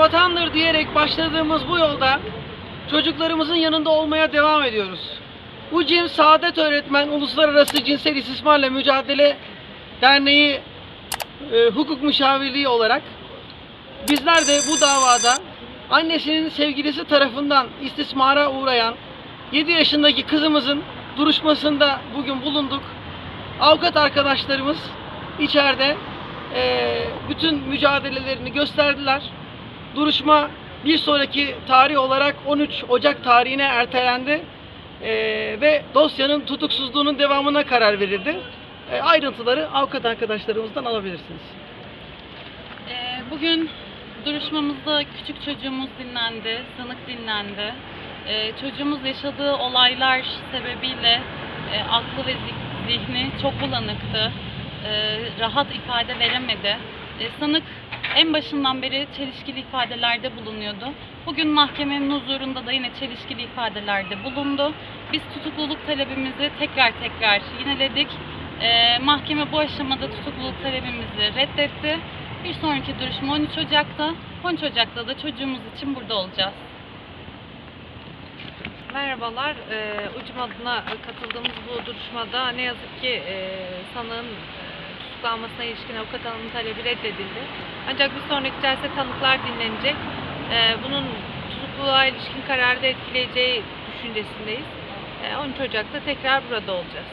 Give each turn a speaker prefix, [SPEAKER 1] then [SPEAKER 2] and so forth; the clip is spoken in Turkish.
[SPEAKER 1] vatandır diyerek başladığımız bu yolda çocuklarımızın yanında olmaya devam ediyoruz. UCİM Saadet Öğretmen Uluslararası Cinsel İstismarla Mücadele Derneği e, hukuk müşavirliği olarak bizler de bu davada annesinin sevgilisi tarafından istismara uğrayan 7 yaşındaki kızımızın duruşmasında bugün bulunduk. Avukat arkadaşlarımız içeride e, bütün mücadelelerini gösterdiler. Duruşma bir sonraki tarih olarak 13 Ocak tarihine ertelendi E, ve dosyanın tutuksuzluğunun devamına karar verildi. E, ayrıntıları avukat arkadaşlarımızdan alabilirsiniz.
[SPEAKER 2] Ee, Bugün duruşmamızda küçük çocuğumuz dinlendi, sanık dinlendi. Ee, Çocuğumuz yaşadığı olaylar sebebiyle e, aklı ve zi- zihni çok bulanıktı. Ee, Rahat ifade veremedi. Ee, Sanık en başından beri çelişkili ifadelerde bulunuyordu. Bugün mahkemenin huzurunda da yine çelişkili ifadelerde bulundu. Biz tutukluluk talebimizi tekrar tekrar yineledik. Ee, mahkeme bu aşamada tutukluluk talebimizi reddetti. Bir sonraki duruşma 13 Ocak'ta. 13 Ocak'ta da çocuğumuz için burada olacağız.
[SPEAKER 3] Merhabalar. Ee, UCİM adına katıldığımız bu duruşmada ne yazık ki e, sanığın e, tutuklanmasına ilişkin avukat hanımın talebi reddedildi. Ancak bir sonraki celse tanıklar dinlenecek. Ee, bunun tutukluluğa ilişkin kararı da etkileyeceği düşüncesindeyiz. Ee, 13 Ocak'ta tekrar burada olacağız.